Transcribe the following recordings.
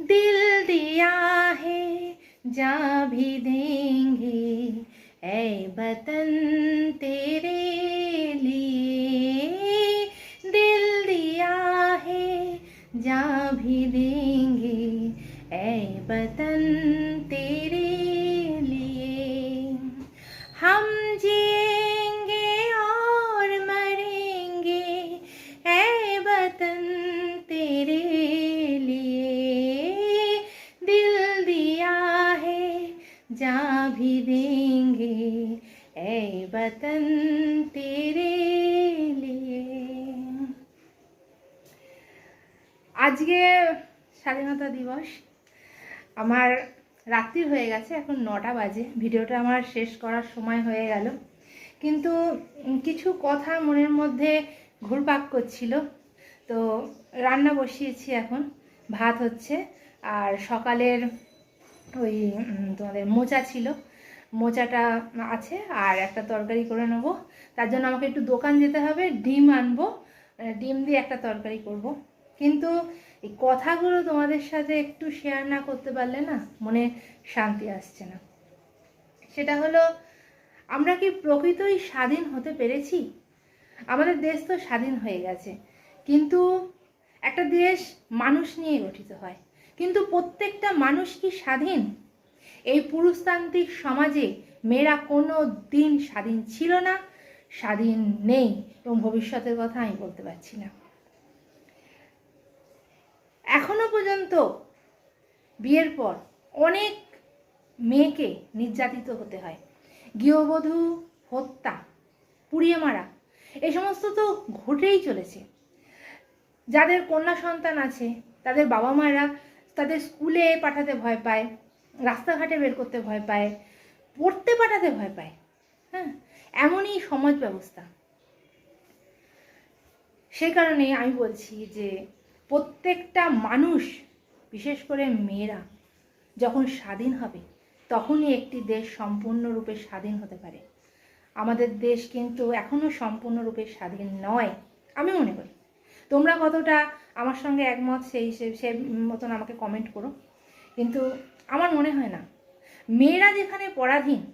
दिल दिया है, जा भी देंगे। ऐ बतन तेरे लिए। दिल दिया है, जा भी देंगे। ऐ वतन जा भी देंगे ऐ वतन तेरे लिए আজকে স্বাধীনতা দিবস আমার রাত্রি হয়ে গেছে এখন নটা বাজে ভিডিওটা আমার শেষ করার সময় হয়ে গেল কিন্তু উম, কিছু কথা মনের মধ্যে ঘুরপাক করছিল তো রান্না বসিয়েছি এখন ভাত হচ্ছে আর সকালের ওই তোমাদের মোচা ছিল। মোচাটা আছে, আর একটা তরকারি করে নেব। তার জন্য আমাকে একটু দোকান যেতে হবে, ডিম আনব। ডিম দিয়ে একটা তরকারি করব। কিন্তু এই কথাগুলো তোমাদের সাথে একটু শেয়ার না করতে পারলে না মনে শান্তি আসছে না। সেটা হলো, আমরা কি প্রকৃতই স্বাধীন হতে পেরেছি? আমাদের দেশ তো স্বাধীন হয়ে গেছে। কিন্তু একটা দেশ মানুষ নিয়ে গঠিত হয়। কিন্তু প্রত্যেকটা মানুষ কি স্বাধীন? এই পুরুষতান্ত্রিক সমাজে মেয়েরা কোনো দিন স্বাধীন ছিল না, স্বাধীন নেই এবং ভবিষ্যতের কথা আমি বলতে পারছি না। এখনও পর্যন্ত বিয়ের পর অনেক মেয়েকে নির্যাতিত হতে হয়। গৃহবধূ, হত্যা, পুড়িয়ে মারা, এ সমস্ত তো ঘটেই চলেছে। যাদের কন্যা সন্তান আছে, তাদের বাবা মায়েরা তাদের স্কুলে পাঠাতে ভয় পায়, রাস্তাঘাটে বের করতে ভয় পায়, পড়তে পাঠাতে ভয় পায় হ্যাঁ? এমনই সমাজ ব্যবস্থা। সেই কারণে আমি বলছি যে প্রত্যেকটা মানুষ, বিশেষ করে মেয়েরা, যখন স্বাধীন হবে, তখনই একটি দেশ সম্পূর্ণরূপে স্বাধীন হতে পারে। আমাদের দেশ কিন্তু এখনও সম্পূর্ণরূপে স্বাধীন নয়, আমি মনে করি। তোমরা কতটা আমার সঙ্গে একমত সেই সে- মতন আমাকে কমেন্ট করো। কিন্তু আমার মনে হয় না। মেয়েরা যেখানে পরাধীন,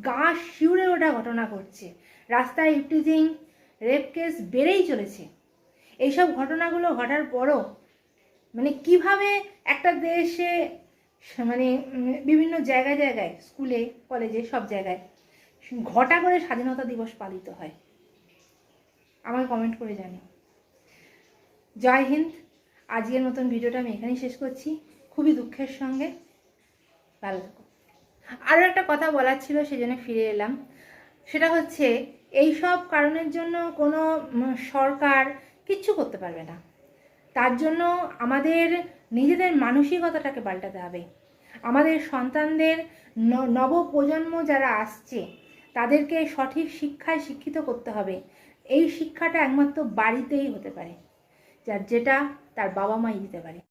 গা শিউরে ওঠা ঘটনা ঘটছে। রাস্তায় ইফটিজিং রেপ কেস বেড়েই চলেছে। এইসব ঘটনাগুলো ঘটার পরও মানে কীভাবে একটা দেশে মানে বিভিন্ন জায়গায় জায়গায়, স্কুলে, কলেজে, সব জায়গায় ঘটা করে স্বাধীনতা দিবস পালিত হয়? আমাকে কমেন্ট করে জানিও। জয় হিন্দ। আজকের মতন ভিডিওটা আমি এখানেই শেষ করছি। খুবই দুঃখের সঙ্গে। ভালো থাকো। আরও একটা কথা বলার ছিল, সেজন্য ফিরে এলাম। সেটা হচ্ছে এই সব কারণের জন্য কোনো সরকার কিচ্ছু করতে পারবে না। তার জন্য আমাদের নিজেদের মানসিকতাটাকে পাল্টাতে হবে। আমাদের সন্তানদের নবপ্রজন্ম যারা আসছে, তাদেরকে সঠিক শিক্ষায় শিক্ষিত করতে হবে। এই শিক্ষাটা একমাত্র বাড়িতেই হতে পারে। যার যেটা তার বাবা মাই দিতে পারে।